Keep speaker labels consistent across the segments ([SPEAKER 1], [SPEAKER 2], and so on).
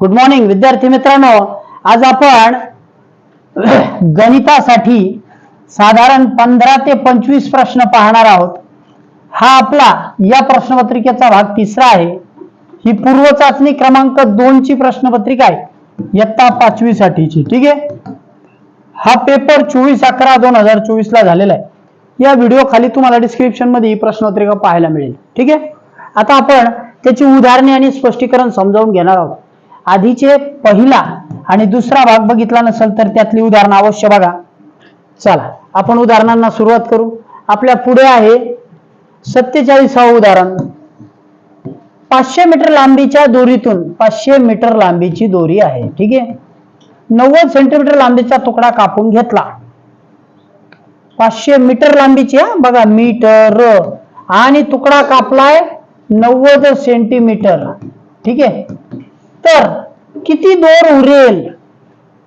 [SPEAKER 1] Good morning विद्यार्थी मित्रांनो. आज आपण गणितासाठी साधारण पंधरा ते पंचवीस प्रश्न पाहणार आहोत. हा आपला या प्रश्नपत्रिकेचा भाग तिसरा आहे. ही पूर्व चाचणी क्रमांक दोन ची प्रश्नपत्रिका आहे. इयत्ता पाचवी साठीची ठीक आहे? हा पेपर चोवीस अकरा दोन हजार चोवीस ला झालेला आहे. या व्हिडिओ खाली तुम्हाला डिस्क्रिप्शनमध्ये ही प्रश्नपत्रिका पाहायला मिळेल ठीक आहे? आता आपण त्याची उदाहरणे आणि स्पष्टीकरण समजावून घेणार आहोत. आधीचे पहिला आणि दुसरा भाग बघितला नसेल तर त्यातली उदाहरणं अवश्य बघा. चला आपण उदाहरणांना सुरुवात करू. आपल्या पुढे आहे सत्तेचाळीसावं उदाहरण. पाचशे मीटर लांबीच्या दोरीतून पाचशे मीटर लांबीची दोरी आहे. ठीक आहे? नव्वद सेंटीमीटर लांबीचा तुकडा कापून घेतला. पाचशे मीटर लांबीची हा, बघा मीटर. आणि तुकडा कापलाय नव्वद सेंटीमीटर. ठीक आहे? तर किती दोर उरेल?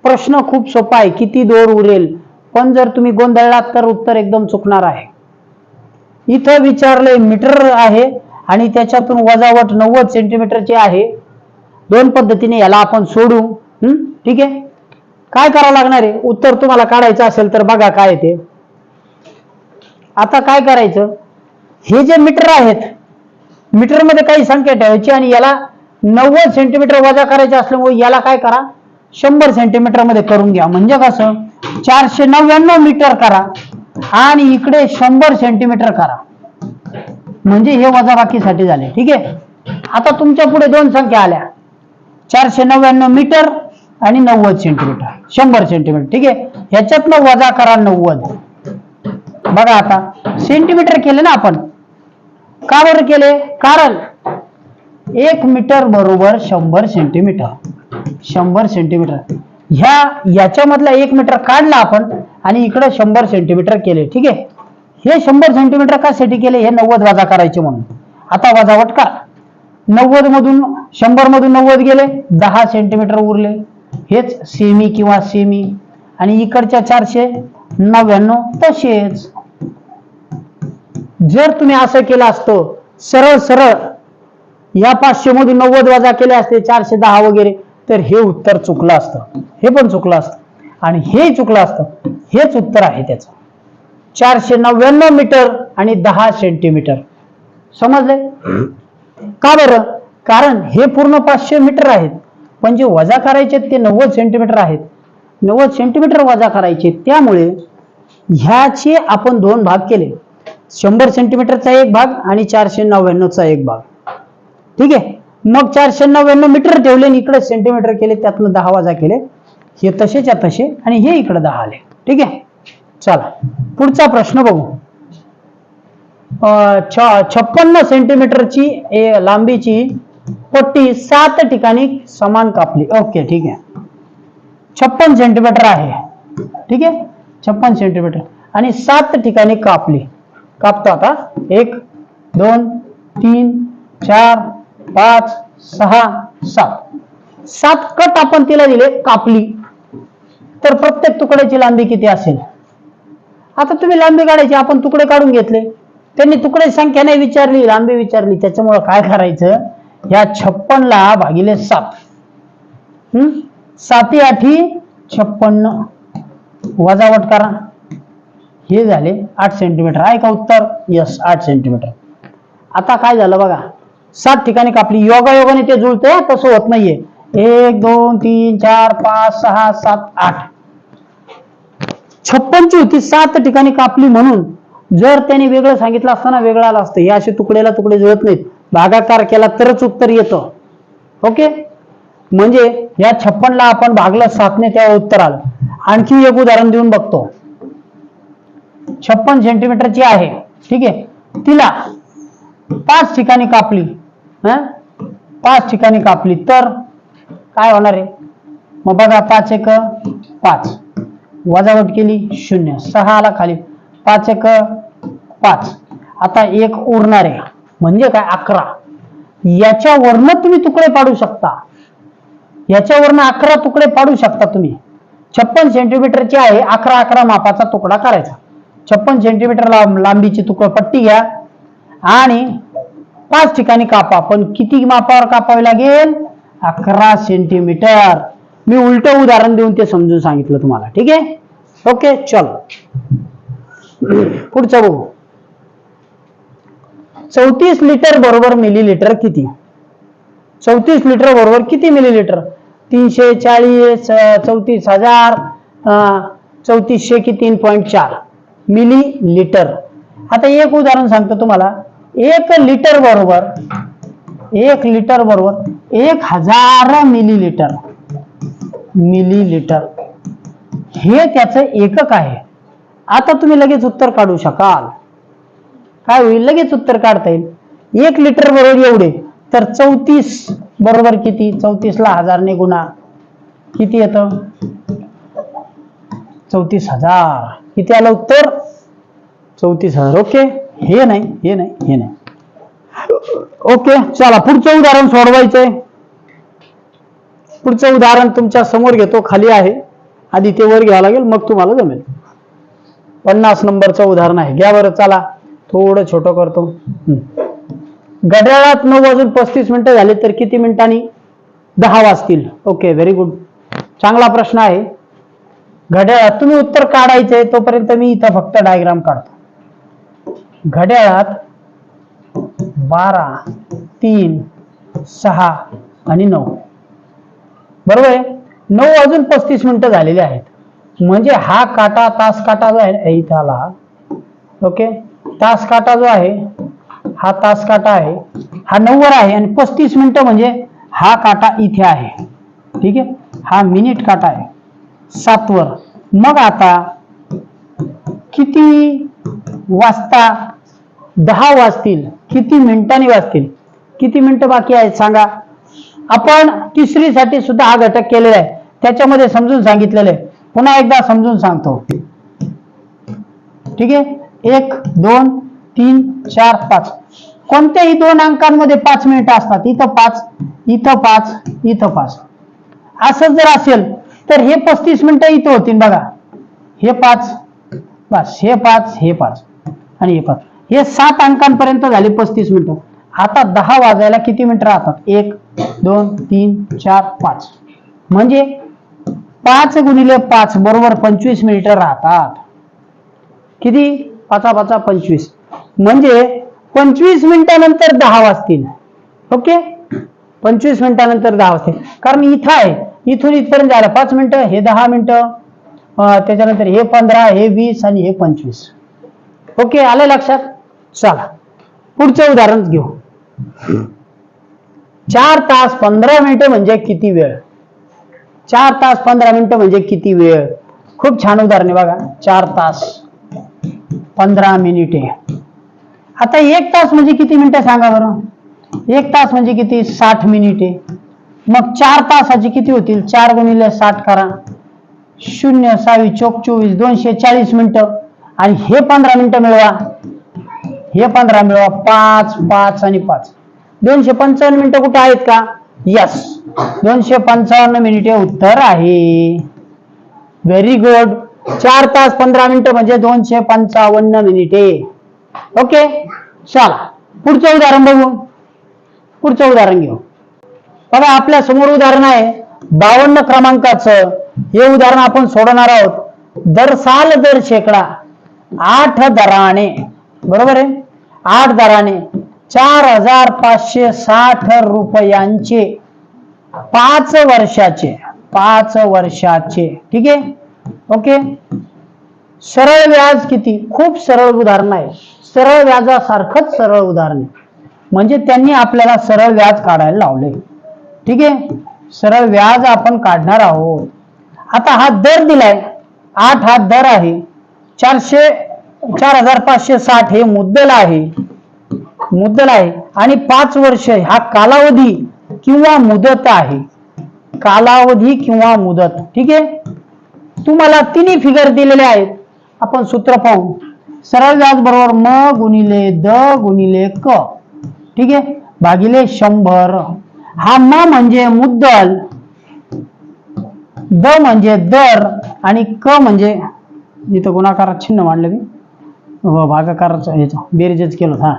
[SPEAKER 1] प्रश्न खूप सोपा आहे किती दोर उरेल? पण जर तुम्ही गोंधळलात तर उत्तर एकदम चुकणार आहे. इथं विचारले मीटर आहे आणि त्याच्यातून वजावट नव्वद सेंटीमीटरची आहे. दोन पद्धतीने याला आपण सोडू. ठीक आहे? काय करावं लागणार आहे? उत्तर तुम्हाला काढायचं असेल तर बघा काय ते. आता काय करायचं? हे जे मीटर आहेत मीटरमध्ये काही संख्या ठेवायची आणि याला नव्वद सेंटीमीटर वजा करायचे असल्यामुळे याला काय करा? शंभर सेंटीमीटरमध्ये करून घ्या. म्हणजे कसं? चारशे नव्याण्णव मीटर करा आणि इकडे शंभर सेंटीमीटर करा. म्हणजे हे वजाबाकीसाठी झाले. ठीक आहे? आता तुमच्यापुढे दोन संख्या आल्या. चारशे नव्याण्णव मीटर आणि नव्वद सेंटीमीटर शंभर सेंटीमीटर ठीक आहे? ह्याच्यातनं वजा करा नव्वद. बघा आता. सेंटीमीटर केले ना आपण. का बरं केले? कारण एक मीटर बरोबर शंभर सेंटीमीटर. शंभर सेंटीमीटर. ह्या याच्यामधला एक मीटर काढला आपण आणि इकडे शंभर सेंटीमीटर केले ठीक आहे? हे शंभर सेंटीमीटर कासाठी केले? हे नव्वद वजा करायचे म्हणून. आता वजावट का नव्वद मधून शंभर मधून नव्वद गेले दहा सेंटीमीटर उरले. हेच सेमी किंवा सेमी आणि इकडच्या चारशे नव्याण्णव तसेच. जर तुम्ही असं केलं असतो सरळ सरळ या पाचशे मधून नव्वद वजा केले असते चारशे दहा वगैरे तर हे उत्तर चुकलं असतं. हे पण चुकलं असतं. आणि हे चुकलं असतं. हेच उत्तर आहे त्याचं. चारशे नव्याण्णव मीटर आणि दहा सेंटीमीटर. समजले? का बरं? कारण हे पूर्ण पाचशे मीटर आहेत. पण जे वजा करायचे ते नव्वद सेंटीमीटर आहेत. नव्वद सेंटीमीटर वजा करायचे त्यामुळे ह्याचे आपण दोन भाग केले. शंभर सेंटीमीटरचा एक भाग आणि चारशे नव्याण्णवचा एक भाग. ठीक आहे? मग चारशे नव्याण्णव मीटर ठेवले आणि इकडे सेंटीमीटर केले त्यातनं दहा वाजा केले. हे तसेच्या तसे आणि हे इकडे दहा आले. ठीक आहे? चला. पुढचा प्रश्न बघू. छप्पन्न सेंटीमीटरची लांबीची पट्टी सात ठिकाणी समान कापली. ओके ठीक आहे. छप्पन सेंटीमीटर आहे. ठीक आहे? छप्पन सेंटीमीटर आणि सात ठिकाणी कापली. कापतो आता. एक दोन तीन चार पाच सहा सात. सात कट आपण तिला दिले कापली. तर प्रत्येक तुकड्याची लांबी किती असेल? आता तुम्ही लांबी काढायची आपण तुकडे काढून घेतले. त्यांनी तुकडे संख्या नाही विचारली लांबी विचारली. त्याच्यामुळं काय करायचं? या छप्पनला भागिले सात. हम्म साती आठी छप्पन्न. वजावट करा. हे झाले आठ सेंटीमीटर आहे का उत्तर? यस आठ सेंटीमीटर आता काय झालं बघा? सात ठिकाणी कापली योगायोगाने ते जुळते तसं होत नाहीये. एक दोन तीन चार पाच सहा सात आठ. छप्पनची होती सात ठिकाणी कापली म्हणून. जर त्याने वेगळं सांगितलं असताना वेगळं आलं असतं. हे असे तुकडेला तुकडे जुळत नाहीत. भागाकार केला तरच उत्तर येतं. ओके? म्हणजे या छप्पनला आपण भागलं सातने तेव्हा उत्तर आलं. आणखी एक उदाहरण देऊन बघतो. छप्पन सेंटीमीटरची आहे. ठीक आहे? तिला पाच ठिकाणी कापली. पाच ठिकाणी कापली. तर काय होणार आहे? मग बघा पाच एक पाच. वजावट केली शून्य. सहा आला खाली. पाच एक पाच. आता एक उरणार आहे. म्हणजे काय? अकरा. याच्यावरनं तुम्ही तुकडे पाडू शकता. याच्यावरनं अकरा तुकडे पाडू शकता तुम्ही. छप्पन सेंटीमीटरची आहे. अकरा अकरा मापाचा तुकडा करायचा. छप्पन सेंटीमीटर लांबीची तुकड पट्टी घ्या. आणि पाच ठिकाणी कापा. पण किती मापावर कापावी लागेल? अकरा सेंटीमीटर मी उलट उदाहरण देऊन ते समजून सांगितलं तुम्हाला. ठीक आहे? ओके चल. पुढचं बघू. चौतीस लिटर बरोबर मिलीलिटर किती? चौतीस लिटर बरोबर किती मिलीलिटर तीनशे चाळीस चौतीस हजार चौतीसशे की तीन पॉईंट चार मिली लिटर आता एक उदाहरण सांगतो तुम्हाला. एक लिटर बरोबर एक लिटर बरोबर एक हजार मिलीलिटर मिलीलिटर हे त्याचं एकक आहे. आता तुम्ही लगेच उत्तर काढू शकाल. काय होईल? लगेच उत्तर काढता येईल. एक लिटर बरोबर एवढे तर चौतीस बरोबर किती? चौतीसला हजारने गुणा. किती येतं? चौतीस हजार. किती आलं उत्तर? चौतीस हजार. ओके. हे नाही हे नाही हे नाही. ओके चला पुढचं उदाहरण सोडवायचंय. पुढचं उदाहरण तुमच्यासमोर घेतो खाली आहे. आधी ते वर घ्यावं लागेल मग तुम्हाला जमेल. पन्नास नंबरचं उदाहरण आहे. घ्या बरं चला. थोडं छोटं करतो. घड्याळात नऊ वाजून पस्तीस मिनिटं झाले तर किती मिनिटांनी? दहा वाजतील. ओके व्हेरी गुड चांगला प्रश्न आहे. घड्याळात तुम्ही उत्तर काढायचंय तोपर्यंत मी इथं फक्त डायग्राम काढतो. घड्याळात बारा तीन सहा आणि नऊ. बरोबर आहे? नऊ वाजून पस्तीस मिनिटं झालेली आहेत. म्हणजे हा काटा तास काटा जो आहे ना, इथं आला. ओके? तास काटा जो आहे हा तास काटा आहे हा नऊवर आहे आणि पस्तीस मिनिटं म्हणजे हा काटा इथे आहे. ठीक आहे? हा मिनिट काटा आहे. सातवर. मग आता किती वाजता दहा वाजतील किती मिनिटांनी वाजतील? किती मिनिटं बाकी आहेत सांगा. आपण तिसरीसाठी सुद्धा हा घटक केलेला आहे. त्याच्यामध्ये समजून सांगितलेलं आहे. पुन्हा एकदा समजून सांगतो. ठीक आहे? एक दोन तीन चार पाच. कोणत्याही दोन अंकांमध्ये पाच मिनिटं असतात. इथं पाच इथं पाच इथं पाच. असं जर असेल तर हे पस्तीस मिनिटं इथं होतील बघा. हे पाच बस हे पाच हे पाच. आणि हे पाच हे सात अंकांपर्यंत झाले पस्तीस मिनिटं. आता दहा वाजायला किती मिनिटं राहतात? एक दोन तीन चार पाच. म्हणजे पाच गुणिले पाच बरोबर पंचवीस मिनिटं राहतात. किती? पाचा पाचा पंचवीस. म्हणजे पंचवीस मिनिटानंतर दहा वाजतील. ओके? पंचवीस मिनिटानंतर दहा वाजतील. कारण इथं आहे. इथून इथपर्यंत जायला पाच मिनिटं हे दहा मिनिटं. त्याच्यानंतर हे पंधरा हे वीस आणि हे पंचवीस. ओके आलं लक्षात? चला. पुढचं उदाहरण घेऊ. चार तास पंधरा मिनिटं म्हणजे किती वेळ? चार तास पंधरा मिनिटं म्हणजे किती वेळ? खूप छान उदाहरण आहे बघा. चार तास पंधरा मिनिटे. आता एक तास म्हणजे किती मिनिटं सांगा बरं? एक तास म्हणजे किती? साठ मिनिटे. मग चार तासाचे किती होतील? चार गुणिले साठ करा. शून्य सावी चोक चोवीस दोनशे चाळीस मिनिटं. आणि हे पंधरा मिनिटं मिळवा. हे पंधरा मिळवा. पाच पाच आणि पाच. दोनशे पंचावन्न मिनिटं कुठे आहेत का? यस दोनशे पंचावन्न मिनिटे उत्तर आहे. व्हेरी गुड चार तास पंधरा मिनिटं म्हणजे दोनशे पंचावन्न मिनिटे. ओके चला. पुढचं उदाहरण बघू. पुढचं उदाहरण घेऊ. बघा आपल्यासमोर उदाहरण आहे. बावन्न क्रमांकाचं. हे उदाहरण आपण सोडवणार आहोत. दर साल दर शेकडा. आठ दराने. बरोबर आहे? आठ दराने. चार हजार पाचशे साठ रुपयांचे. पाच वर्षाचे. पाच वर्षाचे. ठीक आहे? ओके? सरळ व्याज किती? खूप सरळ उदाहरण आहे सरळ व्याजासारखंच सरळ उदाहरण आहे. म्हणजे त्यांनी आपल्याला सरळ व्याज काढायला लावले. ठीक आहे? सरळ व्याज आपण काढणार आहोत. आता हा दर दिलाय. आठ हा दर आहे. चारशे चार हजार पाचशे साठ हे मुद्दल आहे. मुद्दल आहे. आणि पाच वर्ष हा कालावधी किंवा मुदत आहे. कालावधी किंवा मुदत. ठीक आहे? तुम्हाला तिन्ही फिगर दिलेले आहेत. आपण सूत्र पाहू. सरळ व्याज बरोबर म गुणिले द गुणिले क. ठीक आहे? भागिले शंभर. हा म म्हणजे मुद्दल. द म्हणजे दर आणि क म्हणजे इथं गुणाकारात चिन्ह मांडलं मी. व भागाकाराचं याचा बेरजेच केलं हा.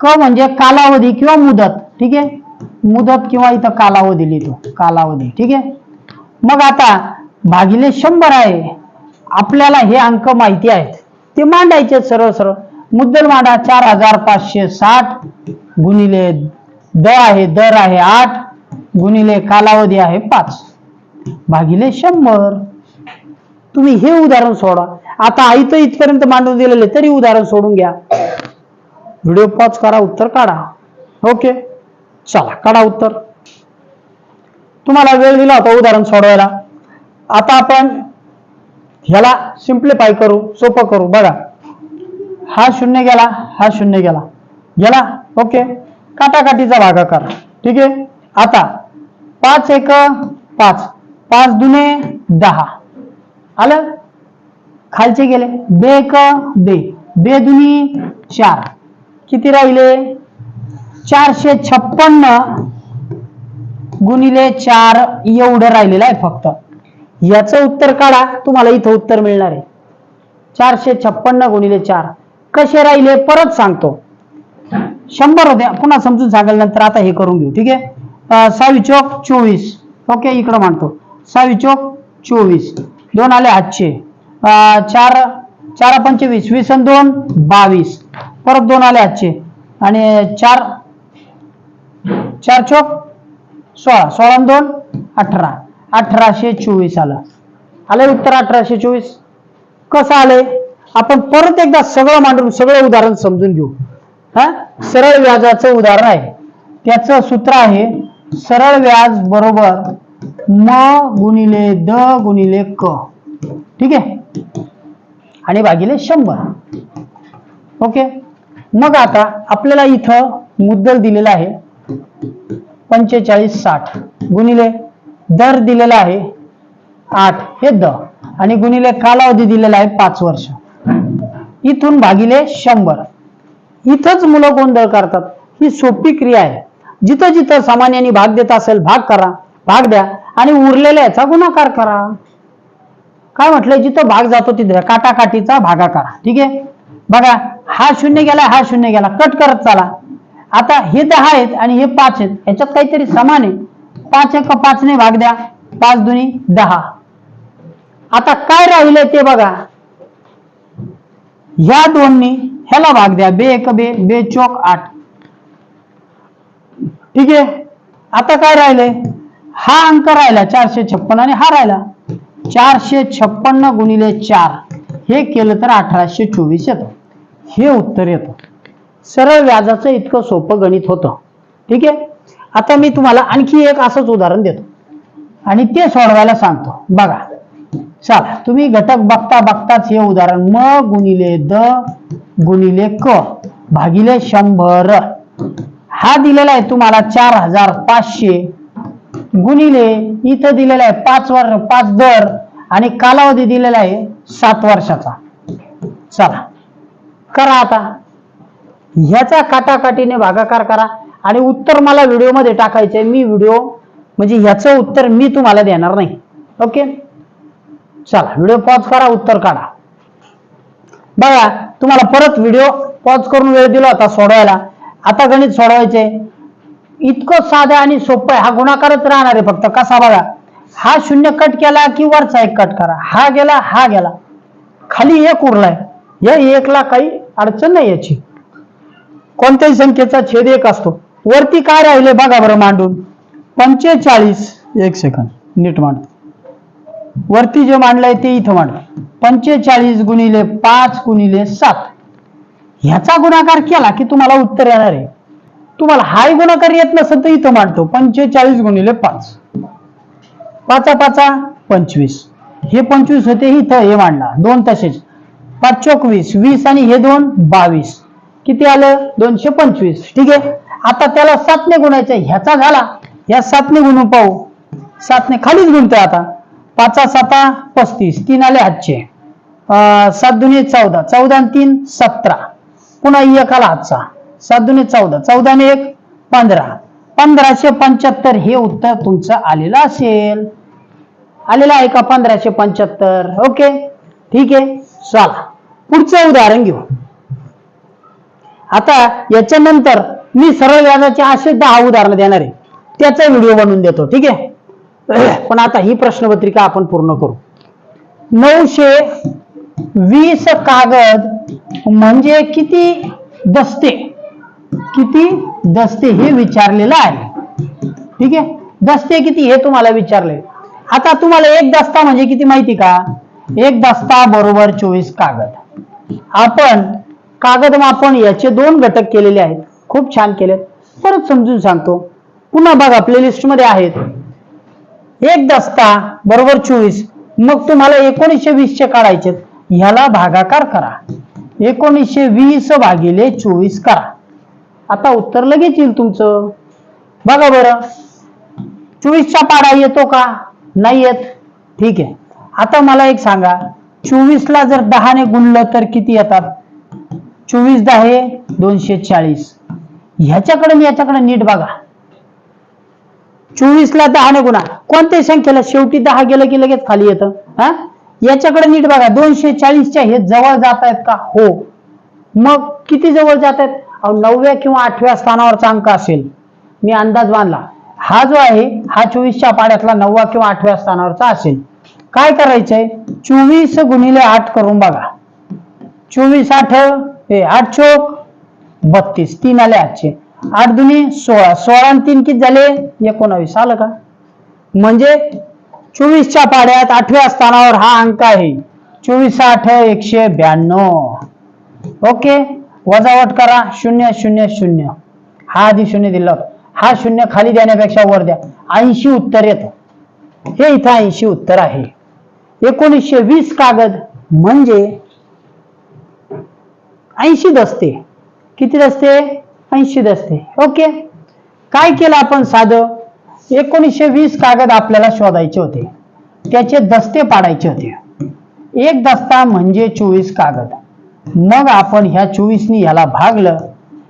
[SPEAKER 1] क म्हणजे कालावधी किंवा मुदत ठीक आहे? मुदत किंवा इथं कालावधी लिहितो कालावधी ठीक आहे? मग आता भागिले शंभर आहे आपल्याला हे अंक माहिती आहेत. ते मांडायचे सरळ सरळ. मुद्दल मांडा चार हजार पाचशे साठ गुणिले द आहे दर आहे आठ गुणिले कालावधी आहे पाच. भागिले शंभर. तुम्ही हे उदाहरण सोडा. आता आई तर इथपर्यंत मांडून दिलेले तरी उदाहरण सोडून घ्या. व्हिडिओ पॉज करा उत्तर काढा. ओके चला काढा उत्तर. तुम्हाला वेळ दिला होता उदाहरण सोडवायला. आता आपण ह्याला सिम्प्लिफाय करू सोपं करू. बघा. हा शून्य गेला हा शून्य गेला. गेला? ओके काटाकाटीचा भागाकार ठीक आहे? आता पाच एक पाच. पाच दुने दहा. आलं? खालचे गेले. बे क बे. बे दुनी चार. किती राहिले? चारशे छप्पन्न गुणिले चार एवढं राहिलेलं आहे फक्त. याचं उत्तर काढा. तुम्हाला इथं उत्तर मिळणार आहे. चारशे छप्पन्न गुणिले चार. कसे राहिले? परत सांगतो. शंभर होते. पुन्हा समजून सांगाल नंतर आता हे करून घेऊ. ठीक आहे? सावी चौक चोवीस. ओके इकडं मांडतो. सावी चौक चोवीस. दोन आले आठशे. चार चार पंचवीस वीस आणि दोन बावीस. परत दोन आले आठशे. आणि चार चार चौक सोळा सोळा दोन अठरा. अठराशे चोवीस आलं. आलंय उत्तर अठराशे चोवीस. कसं आलंय आपण परत एकदा सगळं मांडून सगळं उदाहरण समजून घेऊ. हा? सरळ व्याजाचं उदाहरण आहे. त्याचं सूत्र आहे सरळ व्याज बरोबर म गुणिले द गुणिले क. ठीक आहे? आणि भागिले शंभर. ओके? मग आता आपल्याला इथं मुद्दल दिलेला आहे. पंचेचाळीस साठ. गुणिले दर दिलेला आहे आठ. हे द. आणि गुणिले कालावधी दिलेला आहे पाच वर्ष. इथून भागिले शंभर. इथंच मुलं गोंधळ करतात. ही सोपी क्रिया आहे. जिथं जिथं सामान्याने भाग देत असेल भाग करा. भाग द्या आणि उरलेल्या याचा गुणाकार करा. काय म्हटलंय? जिथं भाग जातो तिथे काटाकाटीचा भागाकार. ठीक आहे? बघा हा शून्य गेला हा शून्य गेला. कट करत चाला. आता हे दहा आहेत आणि हे पाच आहेत. याच्यात काहीतरी समान आहे. पाच एक पाचने भाग द्या. पाच दुनी दहा. आता काय राहिले ते बघा. ह्या दोन्ही ह्याला भाग द्या. बे एक बे बे चौक आठ. ठीक आहे? आता काय राहिले हा अंक राहिला चारशे छप्पन आणि हा राहिला चारशे छप्पन्न गुणिले चार. हे केलं तर अठराशे चोवीस येतं. हे उत्तर येतं. सरळ व्याजाचं इतकं सोपं गणित होतं. ठीक आहे? आता मी तुम्हाला आणखी एक असंच उदाहरण देतो. आणि ते सोडवायला सांगतो. बघा. चला तुम्ही घटक बघता बघताच हे उदाहरण. म गुणिले द गुणिले क भागिले शंभर. हा दिलेला आहे तुम्हाला चार हजार पाचशे गुणिले इथं दिलेला आहे पाच वर पाच दर आणि कालावधी दिलेला आहे सात वर्षाचा. चला करा आता. ह्याचा काटाकाटीने भागाकार करा आणि उत्तर मला व्हिडिओमध्ये टाकायचंय मी व्हिडिओ म्हणजे ह्याचं उत्तर मी तुम्हाला देणार नाही. ओके? चला व्हिडिओ पॉज करा उत्तर काढा. बघा तुम्हाला परत व्हिडिओ पॉज करून वेळ दिला होता सोडवायला. आता गणित सोडवायचे. इतकं साधं आणि सोपं आहे. हा गुणाकारच राहणार आहे फक्त. कसा बघा? हा शून्य कट केला की वरचा एक कट करा. हा गेला हा गेला. खाली एक उरलाय. या एकला काही अडचण नाही याची. कोणत्याही संख्येचा छेद एक असतो. वरती काय राहिले बघा बरं मांडून. पंचेचाळीस. एक सेकंद नीट मांड. वरती जे मांडलंय ते इथं मांड. पंचेचाळीस गुणिले पाच गुणिले सात. ह्याचा गुणाकार केला की तुम्हाला उत्तर येणार आहे. तुम्हाला हाय गुणाकार येत नसेल तर इथं मांडतो. पंचेचाळीस गुणिले पाच. पाचा पाचा पंचवीस. हे पंचवीस होते इथं हे मांडला दोन तसेच. पाच चोकवीस वीस आणि हे दोन बावीस. किती आलं? दोनशे पंचवीस. ठीक आहे? आता त्याला सातने गुणायचं ह्याचा झाला. या सातने गुणून पाहू. सातने खालीच गुणतोय आता. पाचा साता पस्तीस. तीन आले हातचे अं, सात दुने चौदा. चौदा आणि तीन सतरा. पुन्हा एक आला हातचा सात दुने चौदा. चौदा आणि एक पंधरा. पंधराशे पंच्याहत्तर हे उत्तर तुमचं आलेलं असेल. आलेलं आहे का पंधराशे पंच्याहत्तर? ओके. ठीक आहे. चला. पुढचं उदाहरण घेऊ. आता याच्यानंतर मी सरळ व्याजाचे असे दहा उदाहरणं देणार आहे. त्याचा व्हिडिओ बनवून देतो. ठीक आहे? पण आता ही प्रश्नपत्रिका आपण पूर्ण करू. नऊशे वीस कागद म्हणजे किती? दस्ते. किती? दस्ते हे विचारलेलं आहे. ठीक आहे? दस्ते किती हे तुम्हाला विचारले. आता तुम्हाला एक दस्ता म्हणजे किती माहिती का? एक दस्ता बरोबर चोवीस कागद. आपण कागद मापन याचे दोन घटक केलेले आहेत. खूप छान केलेत. परत समजून सांगतो. पुन्हा बघा प्लेलिस्टमध्ये आहेत. एक दस्ता बरोबर चोवीस. मग तुम्हाला एकोणीसशे वीसचे काढायचे ह्याला भागाकार करा. एकोणीसशे वीस भागिले चोवीस करा. आता उत्तर लगेच येईल तुमचं. बघा बरं. चोवीसचा पाडा येतो का? नाही येत. ठीक आहे. आता मला एक सांगा. चोवीसला जर दहाने गुणलं तर किती येतात? चोवीस दहा हे दोनशे चाळीस. ह्याच्याकडे याच्याकडे नीट बघा. चोवीसला दहाने गुणा. कोणत्याही संख्येला शेवटी दहा गेलं की लगेच खाली येतं? हा? याच्याकडे नीट बघा. दोनशे चाळीसच्या हे जवळ जात आहेत का? हो. मग किती जवळ जात आहेत नवव्या किंवा आठव्या स्थानावरचा अंक असेल. मी अंदाज बांधला. हा जो आहे हा चोवीसच्या पाड्यातला नववा किंवा आठव्या स्थानावरचा असेल. काय करायचंय? चोवीस गुणिले आठ करून बघा. चोवीस आठ हे आठ चोक बत्तीस. तीन आले आठचे आठ दुनी सोळा. सोळा तीन किती झाले? एकोणावीस. आलं का? म्हणजे चोवीसच्या पाड्यात आठव्या स्थानावर हा अंक आहे. चोवीस आठ एकशे ब्याण्णव. ओके? वजावट करा शून्य शून्य शून्य. हा आधी शून्य दिला हा शून्य खाली देण्यापेक्षा वर द्या. ऐंशी उत्तर येतं. हे इथं ऐंशी उत्तर आहे. एकोणीसशे वीस कागद म्हणजे ऐंशी दसते. किती दसते? ऐंशी दसते. ओके? काय केलं आपण साधं? एकोणीसशे वीस कागद आपल्याला शोधायचे होते. त्याचे दस्ते पाडायचे होते. एक दस्ता म्हणजे चोवीस कागद. मग आपण ह्या चोवीसनी ह्याला भागलं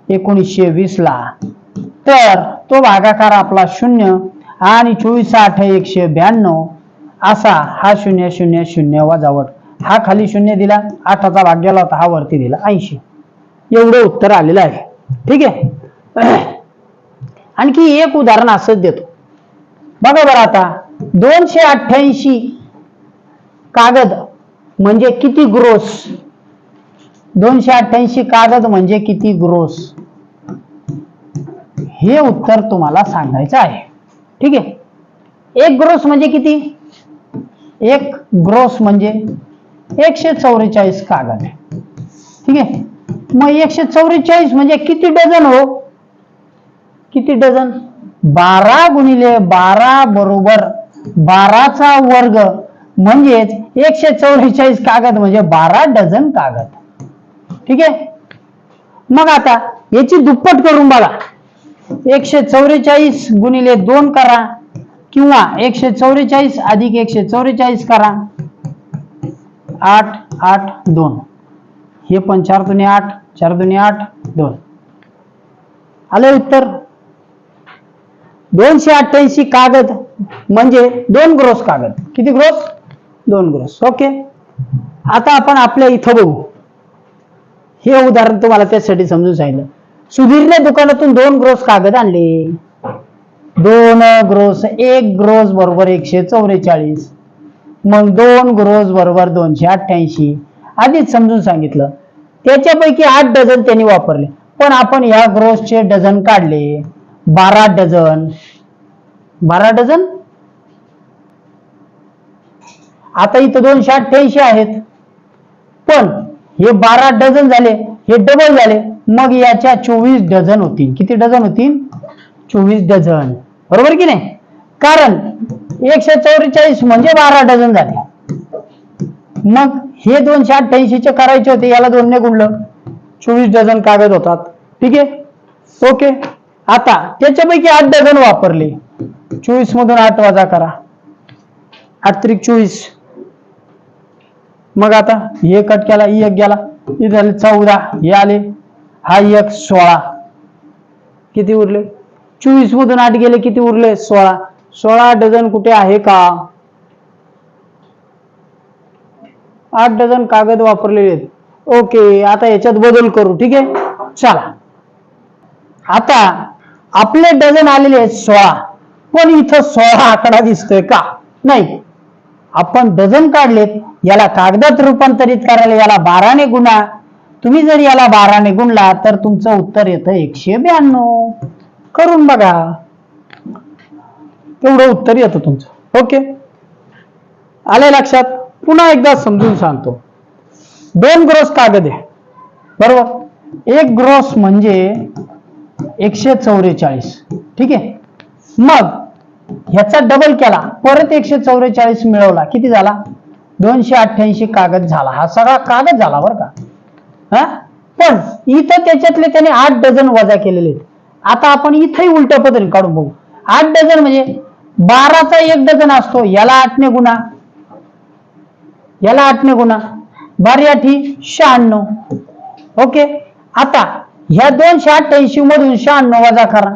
[SPEAKER 1] एकोणीसशे वीस ला तर तो भागाकार आपला शून्य आणि चोवीस आठ एकशे ब्याण्णव. असा हा शून्य शून्य शून्य वाजावट हा खाली शून्य दिला आठाचा भाग गेला होता हा वरती दिला ऐंशी. एवढं उत्तर आलेलं आहे. ठीक आहे? आणखी एक उदाहरण असंच देतो. बघा बरं आता दोनशे अठ्ठ्याऐंशी कागद म्हणजे किती ग्रोस? दोनशे अठ्ठ्याऐंशी कागद म्हणजे किती ग्रोस? हे उत्तर तुम्हाला सांगायचं आहे. ठीक आहे? एक ग्रोस म्हणजे किती? एक ग्रोस म्हणजे एकशे चौवेचाळीस कागद. ठीक आहे? मग एकशे चौवेचाळीस म्हणजे किती डझन हो? किती डझन? बारा गुणिले बारा बरोबर बाराचा वर्ग म्हणजेच एकशे चौवेचाळीस कागद म्हणजे बारा डझन कागद. ठीक आहे? मग आता याची दुप्पट करून बघा. एकशे चौवेचाळीस गुणिले दोन करा किंवा एकशे चौवेचाळीस अधिक एकशे चौवेचाळीस करा. आठ आठ दोन. हे पण चार दुने आठ चार दुने आठ दोन. आलं उत्तर? दोनशे अठ्ठ्याऐंशी कागद म्हणजे दोन ग्रोस कागद. किती ग्रोस? दोन ग्रोस. ओके? आता आपण आपल्या इथं बघू. हे उदाहरण तुम्हाला त्यासाठी समजून सांगितलं. सुधीरने दुकानातून दोन ग्रोस कागद आणले. दोन ग्रोस एक ग्रोस बरोबर एकशे चौवेचाळीस. मग दोन ग्रोस बरोबर दोनशे अठ्ठ्याऐंशी. आधीच समजून सांगितलं. त्याच्यापैकी आठ डझन त्यांनी वापरले. पण आपण या ग्रोसचे डझन काढले. बारा डझन. बारा डझन? आता इथं दोनशे अठ्ठ्याऐंशी आहेत. पण हे बारा डझन झाले हे डबल झाले. मग याच्या चोवीस डझन होतील. किती डझन होतील? चोवीस डझन. बरोबर की नाही? कारण एकशे चौवेचाळीस म्हणजे बारा डझन झाले. मग हे दोनशे अठ्ठ्याऐंशीचे करायचे होते याला दोनने गुणलं. चोवीस डझन कागद होतात. ठीक आहे? ओके. आता त्याच्यापैकी आठ डझन वापरले. चोवीस मधून आठ वजा करा. आठ त्रिक चोवीस. मग आता हे कट केला एक गेला. इथे झाले चौदा हे आले. हा एक सोळा. किती उरले? चोवीस मधून आठ गेले किती उरले? सोळा. सोळा डझन कुठे आहे का? आठ डझन कागद वापरलेले आहेत. ओके आता याच्यात बदल करू ठीक आहे? चला. आता आपले डझन आलेले आहेत सोळा. पण इथं सोळा आकडा दिसतोय का? नाही. आपण डझन काढलेत याला कागदात रूपांतरित करायला याला बाराने गुणा. तुम्ही जर याला बाराने गुणला तर तुमचं उत्तर येतं एकशे ब्याण्णव. करून बघा. तेवढं उत्तर येतं तुमचं. ओके? आलंय लक्षात? पुन्हा एकदा समजून सांगतो. दोन ग्रोस कागद आहे. बरोबर? एक ग्रोस म्हणजे एकशे चौवेचाळीस ठीक आहे? मग ह्याचा डबल केला. परत एकशे चौवेचाळीस मिळवला. किती झाला? दोनशे अठ्ठ्याऐंशी कागद झाला. हा सगळा कागद झाला बरं का? हा? पण इथं त्याच्यातले त्याने आठ डझन वजा केलेले आता आपण इथंही उलट्या पद्धतीने काढून बघू. आठ डझन म्हणजे बाराचा एक डझन असतो. याला आठने गुणा. याला आठने गुणा. बारी आठी शहाण्णव. ओके? आता ह्या दोनशे अठ्ठ्याऐंशी मधून शहाण्णव वजा करा.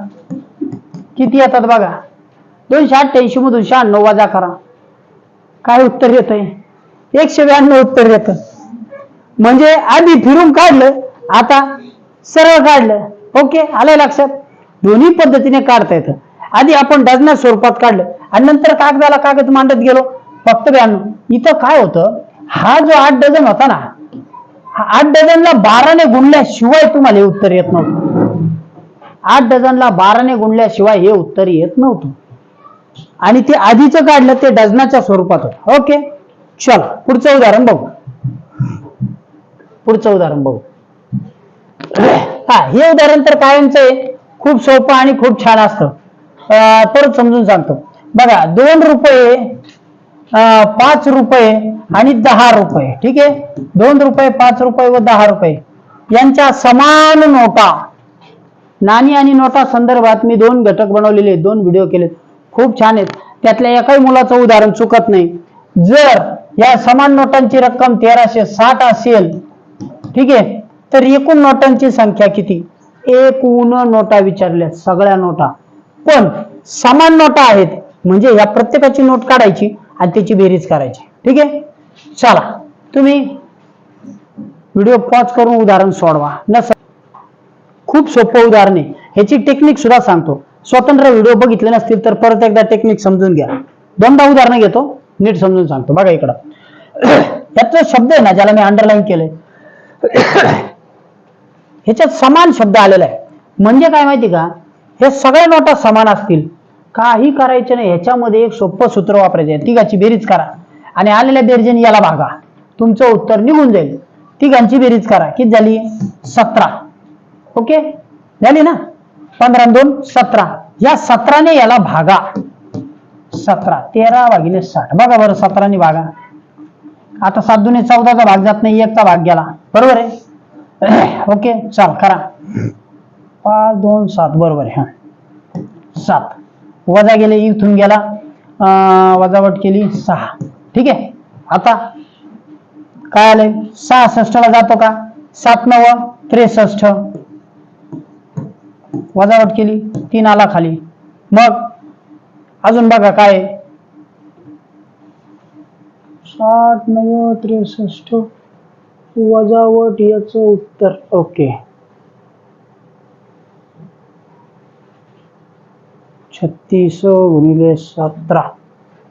[SPEAKER 1] किती येतात बघा? दोनशे अठ्ठ्याऐंशी मधून शहाण्णव वजा करा. काय उत्तर येत आहे एकशे ब्याण्णव उत्तर येत म्हणजे आधी फिरून काढलं आता सरळ काढलं. ओके आलंय लक्षात? दोन्ही पद्धतीने काढता येतं. आधी आपण डझना स्वरूपात काढलं आणि नंतर कागदाला कागद मांडत गेलो. फक्त ब्याण्णव. इथं काय होतं? हा जो आठ डझन होता ना हा आठ डझनला बाराने गुणल्याशिवाय तुम्हाला हे उत्तर येत नव्हतं. आठ डझनला बाराने गुणल्याशिवाय हे उत्तर येत नव्हतं. आणि ते आधीचं काढलं ते डझनाच्या स्वरूपात होतं. ओके चला पुढचं उदाहरण बघू. पुढचं उदाहरण बघू. हा हे उदाहरण तर कायमचं आहे. खूप सोपं आणि खूप छान असतं. परत समजून सांगतो. बघा दोन रुपये पाच रुपये आणि दहा रुपये. ठीक आहे? दोन रुपये पाच रुपये व दहा रुपये. यांच्या समान नोटा. नाणी आणि नोटा संदर्भात मी दोन घटक बनवलेले दोन व्हिडिओ केलेत. खूप छान आहेत. त्यातल्या एकाही मुलाचं उदाहरण चुकत नाही. जर या समान नोटांची रक्कम तेराशे साठ असेल ठीक आहे तर एकूण नोटांची संख्या किती? एकूण नोटा विचारल्या सगळ्या नोटा. पण समान नोटा आहेत म्हणजे या प्रत्येकाची नोट काढायची आणि त्याची बेरीज करायची. ठीक आहे? चला तुम्ही व्हिडिओ पॉज करून उदाहरण सोडवा. नस खूप सोपं उदाहरण आहे. ह्याची टेक्निक सुद्धा सांगतो. स्वतंत्र व्हिडिओ बघितले नसतील तर परत एकदा टेक्निक समजून घ्या. दोनदा उदाहरणं घेतो नीट समजून सांगतो. बघा इकडं. त्यातला शब्द आहे ना ज्याला मी अंडरलाईन केलंय. ह्याच्यात समान शब्द आलेला आहे. म्हणजे काय माहिती का? हे सगळ्या नोटा समान असतील. काही करायचं नाही. ह्याच्यामध्ये एक सोपं सूत्र वापरायचं आहे. तिघाची बेरीज करा. आणि आलेल्या बेरजेने याला भागा. तुमचं उत्तर निघून जाईल. तिघांची बेरीज करा. किती झाली? सतरा. ओके? झाली ना? पंधरा दोन सतरा. या सतराने याला भागा. सतरा. तेरा भागिले साठ. बघा बरं सतराने भागा. आता सात दुने चौदाचा भाग जात नाही एकचा भाग गेला. बरोबर आहे? ओके चाल करा. पाच दोन सात. बरोबर आहे हा. सात. वजा गेले इथून गेला. अं, वजावट केली सहा. ठीक आहे? आता काय आलंय? सहासष्टला जातो का? सात नव त्रेसष्ट. वजावट केली तीन आला खाली. मग अजून बघा काय साठ नव्वद त्रेसष्ट वजावट याच उत्तर ओके. छत्तीस गुणिले सतरा.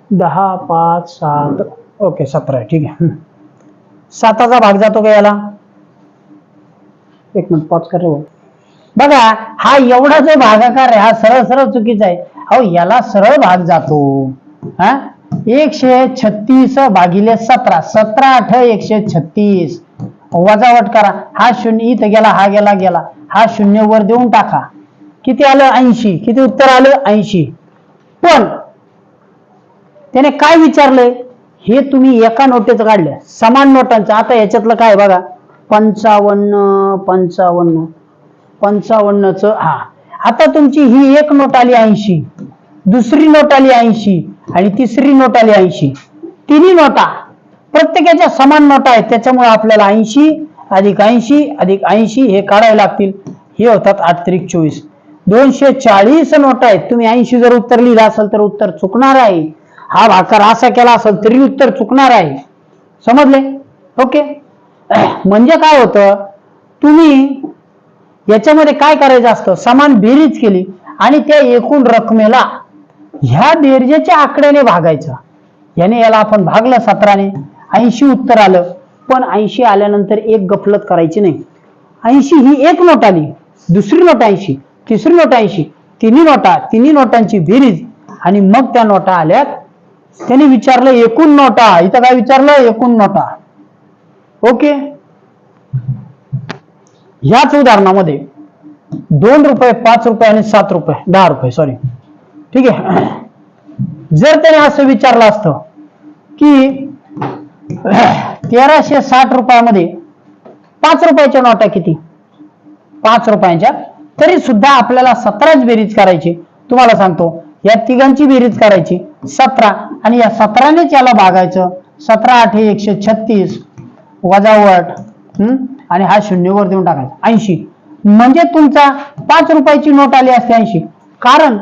[SPEAKER 1] दहा पाच सात ओके सतरा आहे ठीक आहे. हम्म. साताचा भाग जातो का याला? एक मिनिट पॉज कर. बघा हा एवढा जो भागाकार आहे हा सरळ सरळ चुकीचा आहे. अहो याला सरळ भाग जातो. हा? एकशे छत्तीस भागिले सतरा. सतरा आठ एकशे छत्तीस. वजावट करा. हा शून्य इथं गेला हा गेला गेला. हा शून्य वर देऊन टाका. किती आलं? ऐंशी. किती उत्तर आलं? ऐंशी. पण त्याने काय विचारलंय? हे तुम्ही एका नोटेचं काढलं. समान नोटांचं. आता याच्यातलं काय बघा? पंचावन्न पंचावन्न. पंचावन्नच हा. आता तुमची ही एक नोट आली ऐंशी दुसरी नोट आली ऐंशी आणि तिसरी नोट आली ऐंशी. तिन्ही नोटा प्रत्येकाच्या समान नोटा आहेत त्याच्यामुळे आपल्याला ऐंशी अधिक ऐंशी अधिक ऐंशी हे काढावे लागतील. हे होतात आठ त्रिक चोवीस. दोनशे चाळीस नोटा आहेत. तुम्ही ऐंशी जर उत्तर लिहिलं असेल तर उत्तर चुकणार आहे. हा भाकर असा केला असेल तरी उत्तर चुकणार आहे. समजले? ओके? म्हणजे काय होतं? तुम्ही याच्यामध्ये काय करायचं असतं? समान बेरीज केली आणि त्या एकूण रकमेला ह्या बेरजेच्या आकड्याने भागायचं. याने याला आपण भागलं सतराने. ऐंशी उत्तर आलं. पण ऐंशी आल्यानंतर एक गफलत करायची नाही. ऐंशी ही एक नोट आली. दुसरी नोट ऐंशी तिसरी नोट ऐंशी तिन्ही नोटा तिन्ही नोटांची बेरीज. आणि मग त्या नोटा आल्यात. त्याने विचारलं एकूण नोटा. इथं काय विचारलं? एकूण नोटा. ओके? ह्याच उदाहरणामध्ये दोन रुपये पाच रुपये आणि सात रुपये दहा रुपये सॉरी ठीक आहे. जर त्याने असं विचारलं असतं की तेराशे साठ रुपयामध्ये पाच रुपयाच्या नोटा किती? पाच रुपयांच्या. तरी सुद्धा आपल्याला सतराच बेरीज करायची. तुम्हाला सांगतो या तिघांची बेरीज करायची. सतरा आणि या सतरानेच याला भागायचं. सतरा आठ एकशे छत्तीस. वजावट आणि हा शून्यवर देऊन टाकायचा. ऐंशी. म्हणजे तुमचा पाच रुपयाची नोट आली असते ऐंशी. कारण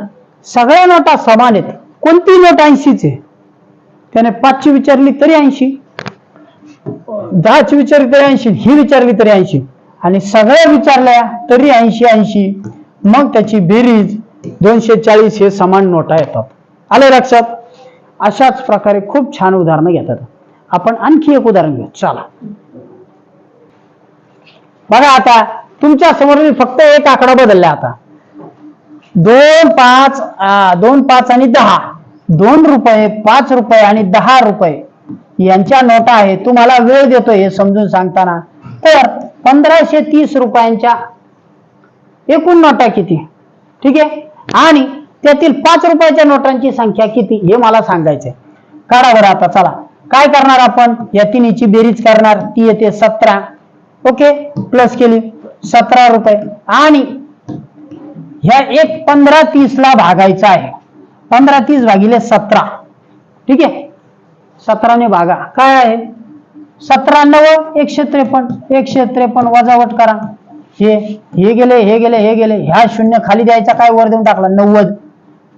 [SPEAKER 1] सगळ्या नोटा समान आहेत. कोणती नोट ऐंशीच आहे? त्याने पाचची विचारली तरी ऐंशी. दहाची विचारली तरी ऐंशी. ही विचारली तरी ऐंशी. आणि सगळ्या विचारल्या तरी ऐंशी ऐंशी. मग त्याची बेरीज दोनशे चाळीस हे समान नोटा येतात. आले लक्षात? अशाच प्रकारे खूप छान उदाहरणं घेतात. आपण आणखी एक उदाहरण घेऊ. चला. बघा आता तुमच्यासमोर मी फक्त एक आकडा बदलला आता. दोन पाच दोन पाच आणि दहा. दोन रुपये पाच रुपये आणि दहा रुपये यांच्या नोटा आहे तुम्हाला वेळ देतो हे समजून सांगताना. तर पंधराशे तीस रुपयांच्या एकूण नोटा किती? ठीक आहे? आणि त्यातील पाच रुपयाच्या नोटांची संख्या किती? हे मला सांगायचंय. काढा बरं आता चला. काय करणार आपण? या तिन्हीची बेरीज करणार. ती येते सतरा. ओके? प्लस केली. सतरा रुपये. आणि ह्या एक पंधरा तीस ला भागायचा आहे. पंधरा तीस भागिले सतरा. ठीक आहे? सतराने भागा. काय आहे? सतरा नव एकशे त्रेपन्न. एकशे त्रेपन्न वजावट करा. हे हे गेले हे गेले हे गेले. ह्या शून्य खाली द्यायचा काय वर देऊन टाकला? नव्वद.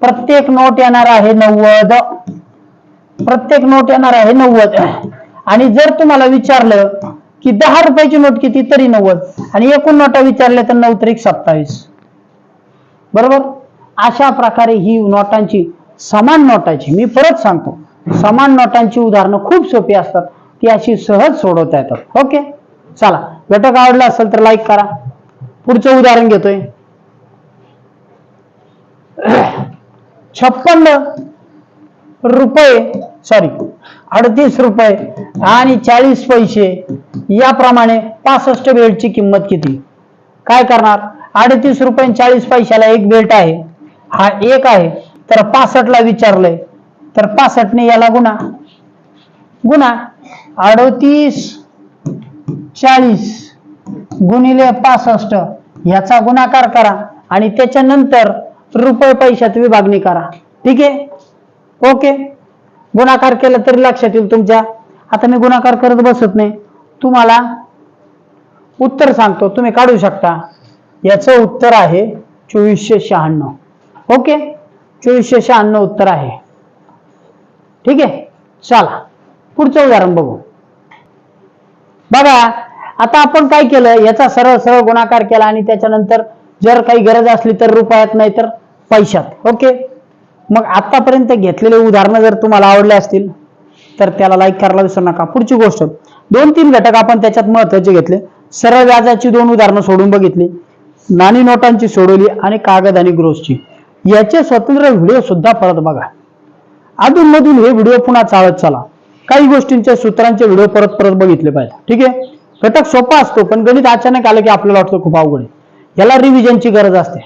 [SPEAKER 1] प्रत्येक नोट येणार आहे नव्वद. प्रत्येक नोट येणार आहे नव्वद. आणि जर तुम्हाला विचारलं की दहा रुपयाची नोट किती? तरी नव्वद. आणि एकूण नोटा विचारल्या तर नऊ तरी सत्तावीस. बरोबर? अशा प्रकारे ही नोटांची समान नोटाची मी परत सांगतो समान नोटांची उदाहरणं खूप सोपी असतात ती अशी सहज सोडवता येतात. ओके? चला घटक आवडला असेल तर लाईक करा. पुढचं उदाहरण घेतोय. छप्पन्न रुपये सॉरी अडतीस रुपये आणि चाळीस पैसे याप्रमाणे पासष्ट बेल्टची किंमत किती? काय करणार? अडतीस रुपये चाळीस पैशाला एक बेल्ट आहे. हा एक आहे. तर पासष्टला विचारलंय. तर पासष्टने याला गुणा. गुणा. अडतीस चाळीस गुणिले पासष्ट. याचा गुणाकार करा आणि त्याच्यानंतर रुपये पैशात विभागणी करा. ठीक आहे? ओके. गुणाकार केला तरी लक्षात येईल तुमच्या. आता मी गुणाकार करत बसत नाही. तुम्हाला उत्तर सांगतो. तुम्ही काढू शकता. याचं उत्तर आहे चोवीसशे शहाण्णव. ओके? चोवीसशे शहाण्णव उत्तर आहे. ठीक आहे? चला. पुढचं उदाहरण बघू. बघा आता आपण काय केलं? याचा सरळ सरळ गुणाकार केला आणि त्याच्यानंतर जर काही गरज असली तर रुपयात नाही तर पैशात. ओके? मग आतापर्यंत घेतलेले उदाहरणं जर तुम्हाला आवडले असतील तर त्याला लाईक करायला विसरू नका. पुढची गोष्ट. दोन तीन घटक आपण त्याच्यात महत्त्वाचे घेतले. सरळ व्याजाची दोन उदाहरणं सोडून बघितली. नाणी नोटांची सोडवली आणि कागद आणि ग्रोसची याचे स्वतंत्र व्हिडिओ सुद्धा परत बघा. अधूनमधून हे व्हिडिओ पुन्हा चालत चला. काही गोष्टींच्या सूत्रांचे व्हिडिओ परत परत बघितले पाहिजे. ठीक आहे? घटक सोपा असतो पण गणित अचानक आलं की आपल्याला वाटतं खूप अवघड आहे. याला रिव्हिजनची गरज असते.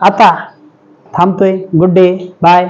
[SPEAKER 1] आता थांबतोय. Good day bye